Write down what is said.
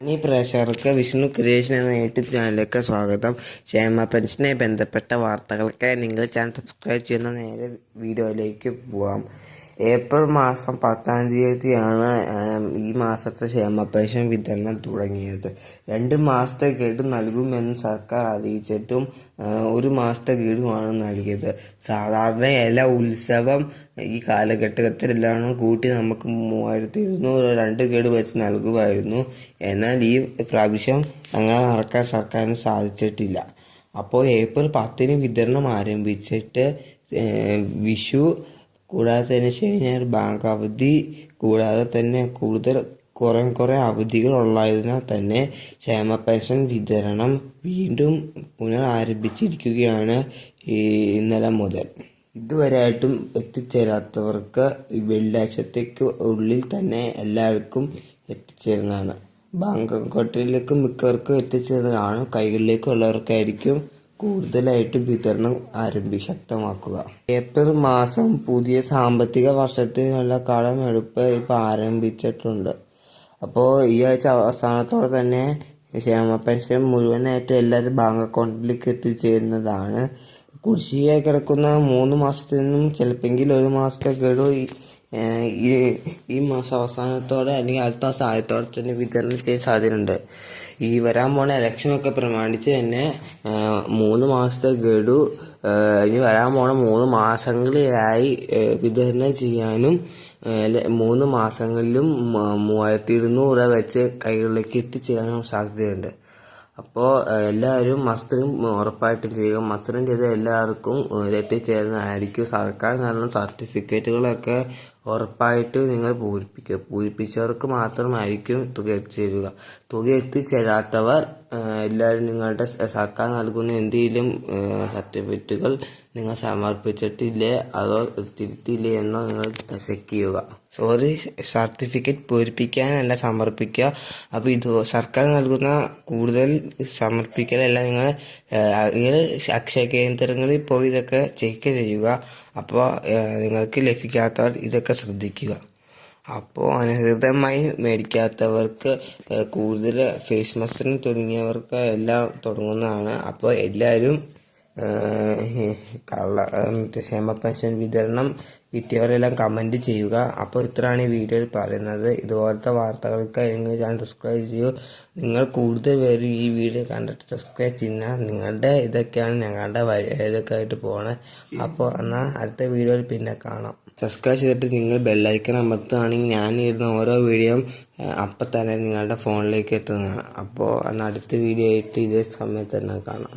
ഈ പ്രേക്ഷകർക്ക് വിഷ്ണു ക്രിയേഷൻ എന്ന യൂട്യൂബ് ചാനലിലേക്ക് സ്വാഗതം. ക്ഷേമ പെൻഷനെ ബന്ധപ്പെട്ട വാർത്തകൾക്കായി നിങ്ങൾ ചാനൽ സബ്സ്ക്രൈബ് ചെയ്യുന്ന നേരെ വീഡിയോയിലേക്ക് പോവാം. ഏപ്രിൽ മാസം പത്താം തീയതിയാണ് ഈ മാസത്തെ ക്ഷേമ പെൻഷൻ വിതരണം തുടങ്ങിയത്. രണ്ട് മാസത്തെ ഗഡു നൽകുമെന്ന് സർക്കാർ അറിയിച്ചിട്ടും ഒരു മാസത്തെ ഗഡുവാണ് നൽകിയത്. സാധാരണ എല്ലാ ഉത്സവം ഈ കാലഘട്ടത്തിലെല്ലാം കൂട്ടി നമുക്ക് മൂവായിരത്തി ഇരുന്നൂറ് രണ്ട് ഗഡു വെച്ച് നൽകുമായിരുന്നു. എന്നാൽ ഈ പ്രാവശ്യം അങ്ങനെ നടക്കാൻ സർക്കാരിന് സാധിച്ചിട്ടില്ല. അപ്പോൾ ഏപ്രിൽ പത്തിന് വിതരണം ആരംഭിച്ചിട്ട് വിഷു കൂടാതെ തന്നെ ശനി ബാങ്ക് അവധി കൂടാതെ തന്നെ കൂടുതൽ കുറേ കുറേ അവധികൾ ഉള്ളതിനാൽ തന്നെ ക്ഷേമ പെൻഷൻ വിതരണം വീണ്ടും പുനർ ആരംഭിച്ചിരിക്കുകയാണ് ഇന്നലെ മുതൽ. ഇതുവരെയായിട്ടും എത്തിച്ചേരാത്തവർക്ക് വെള്ളിയാഴ്ചത്തേക്ക് ഉള്ളിൽ തന്നെ എല്ലാവർക്കും എത്തിച്ചേരുന്നതാണ്. ബാങ്ക് അക്കൗണ്ടിലേക്ക് മിക്കവർക്കും എത്തിച്ചേരുന്നതാണ്. കൈകളിലേക്കുള്ളവർക്കായിരിക്കും കൂടുതലായിട്ടും വിതരണം ആരംഭി ശക്തമാക്കുക. ഏപ്രിൽ മാസം പുതിയ സാമ്പത്തിക വർഷത്തിനുള്ള കടമെടുപ്പ് ഇപ്പോൾ ആരംഭിച്ചിട്ടുണ്ട്. അപ്പോൾ ഈ ആഴ്ച അവസാനത്തോടെ തന്നെ ക്ഷേമ പെൻഷൻ മുഴുവനായിട്ട് എല്ലാവരും ബാങ്ക് അക്കൗണ്ടിലേക്ക് എത്തിച്ചേരുന്നതാണ്. കുടിശ്ശികയായി കിടക്കുന്ന മൂന്ന് മാസത്തിൽ നിന്നും ചിലപ്പെങ്കിൽ ഒരു മാസത്തെ ഗഡു ഈ ഈ ഈ മാസം അവസാനത്തോടെ അല്ലെങ്കിൽ അടുത്ത മാസം ആദ്യത്തോടെ തന്നെ വിതരണം ചെയ്യാൻ സാധ്യതയുണ്ട്. ഈ വരാൻ പോണ ഇലക്ഷനൊക്കെ പ്രമാണിച്ച് തന്നെ മൂന്ന് മാസത്തെ ഗഡു ഇനി വരാൻ പോണ മൂന്ന് മാസങ്ങളിലായി വിതരണം ചെയ്യാനും മൂന്ന് മാസങ്ങളിലും മൂവായിരത്തി ഇരുന്നൂറ് വെച്ച് കൈകളിലേക്ക് എത്തിച്ചേരാനും സാധ്യതയുണ്ട്. അപ്പോൾ എല്ലാവരും മസ്റ്ററിങ് ഉറപ്പായിട്ടും ചെയ്യുക. മസ്റ്ററിങ് ചെയ്ത എല്ലാവർക്കും എത്തിച്ചേരുന്നതായിരിക്കും. സർക്കാർ നൽകുന്ന സർട്ടിഫിക്കറ്റുകളൊക്കെ ഉറപ്പായിട്ടും നിങ്ങൾ പൂരിപ്പിക്കുക. പൂരിപ്പിച്ചവർക്ക് മാത്രമായിരിക്കും തുക എത്തിച്ചേരുക. തുക എത്തിച്ചേരാത്തവർ എല്ലാവരും നിങ്ങളുടെ സർക്കാർ നൽകുന്ന എന്തെങ്കിലും സർട്ടിഫിക്കറ്റുകൾ നിങ്ങൾ സമർപ്പിച്ചിട്ടില്ലേ? അതോ തിരുത്തിയില്ലേ എന്നോ നിങ്ങൾ ചെക്ക് ചെയ്യുക. സോറി സർട്ടിഫിക്കറ്റ് പൂരിപ്പിക്കാനല്ല സമർപ്പിക്കുക. അപ്പോൾ ഇത് സർക്കാർ നൽകുന്ന കൂടുതൽ സമർപ്പിക്കലല്ല നിങ്ങൾ നിങ്ങൾ അക്ഷയ കേന്ദ്രങ്ങളിൽ പോയി ഇതൊക്കെ ചെക്ക് ചെയ്യുക. അപ്പോൾ നിങ്ങൾക്ക് ലഭിക്കാത്തവർ ഇതൊക്കെ ശ്രദ്ധിക്കുക. അപ്പോൾ അനധികൃതമായി മേടിക്കാത്തവർക്ക് കൂടുതൽ ഫേസ് മസ്റ്റിന് തുടങ്ങിയവർക്ക് എല്ലാം തുടങ്ങുന്നതാണ്. അപ്പോൾ എല്ലാവരും കള്ള ക്ഷേമ പെൻഷൻ വിതരണം കിട്ടിയവരെല്ലാം കമന്റ് ചെയ്യുക. അപ്പോൾ ഇത്രയാണ് ഈ വീഡിയോയിൽ പറയുന്നത്. ഇതുപോലത്തെ വാർത്തകൾക്ക് നിങ്ങൾ ചാനൽ സബ്സ്ക്രൈബ് ചെയ്യൂ. നിങ്ങൾ കൂടുതൽ പേര് ഈ വീഡിയോ കണ്ടിട്ട് സബ്സ്ക്രൈബ് ചെയ്യുന്ന നിങ്ങളുടെ ഇതൊക്കെയാണ് ഞങ്ങളുടെ ഇതൊക്കെ ആയിട്ട് പോകണേ അപ്പോൾ എന്നാൽ അടുത്ത വീഡിയോയിൽ പിന്നെ കാണാം. സബ്സ്ക്രൈബ് ചെയ്തിട്ട് നിങ്ങൾ ബെല്ലൈക്കൺ അമർത്തുകയാണെങ്കിൽ ഞാൻ ഇടുന്ന ഓരോ വീഡിയോയും അപ്പം തന്നെ നിങ്ങളുടെ ഫോണിലേക്ക് എത്തുന്നതാണ്. അപ്പോൾ അന്ന് അടുത്ത വീഡിയോ ആയിട്ട് ഇതേ സമയത്ത് തന്നെ കാണാം.